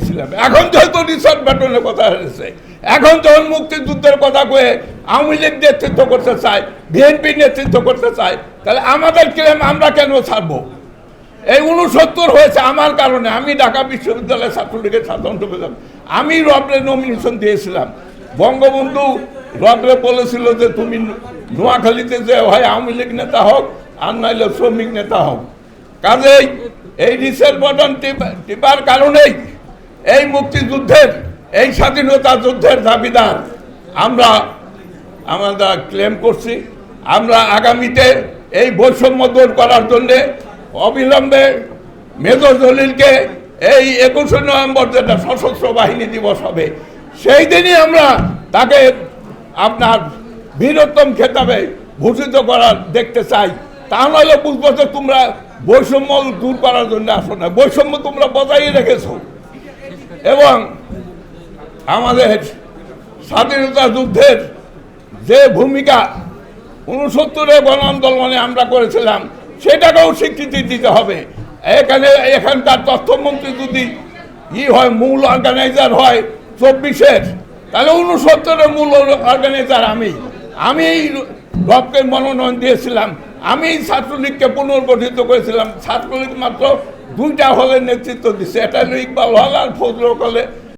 ছিলাম এখন যেহেতু রিসর্ট ব্যাটনের কথা হয়েছে। এখন যখন মুক্তিযুদ্ধের কথা কয়ে আওয়ামী লীগ নেতৃত্ব করতে চায়, বিএনপি নেতৃত্ব করতে চায়, তাহলে আমাদের ক্লেম আমরা কেন ছাড়বো? এই উনসত্তর হয়েছে আমার কারণে। আমি ঢাকা বিশ্ববিদ্যালয়ের ছাত্রলীগের সাধারণ সম্পাদক। আমি রবরে নমিনেশন দিয়েছিলাম। বঙ্গবন্ধু রবরে বলেছিল যে, তুমি নোয়াখালীতে যে হয় আওয়ামী লীগ নেতা হোক, আর নাইলে শ্রমিক নেতা হোক। কাজেই এই রিসেল বটন টিপা- টিপার কারণেই এই মুক্তিযুদ্ধের, এই স্বাধীনতা যুদ্ধের দাবিদার আমরা আমরা ক্লেম করছি। আমরা আগামীতে এই বৈষম্য দূর করার জন্যে অবিলম্বে মেজর জলিলকে এই একুশে নভেম্বর যেটা সশস্ত্র বাহিনী দিবস হবে, সেই দিনই আমরা তাকে আপনার বীরোত্তম খেতাবে ভূষিত করার দেখতে চাই। তা নাহলে বুঝব যে তোমরা বৈষম্য দূর করার জন্য আসো না। বৈষম্য তোমরা বজায় রেখেছো। এবং আমাদের স্বাধীনতা যুদ্ধের যে ভূমিকা উনসত্তরে গণ আন্দোলনে আমরা করেছিলাম, সেটাকেও স্বীকৃতি দিতে হবে। এখানে এখানকার তথ্যমন্ত্রী যদি ই হয়, মূল অর্গানাইজার হয় চব্বিশের, তাহলে উনসত্তরের মূল অর্গানাইজার আমি। আমি এই রবকে মনোনয়ন দিয়েছিলাম। আমি ছাত্রলীগকে পুনর্গঠিত করেছিলাম। ছাত্রলীগ মাত্র দুইটা হলে নেতৃত্ব দিচ্ছে এটা হলো ইকবাল হল আর ফজলুল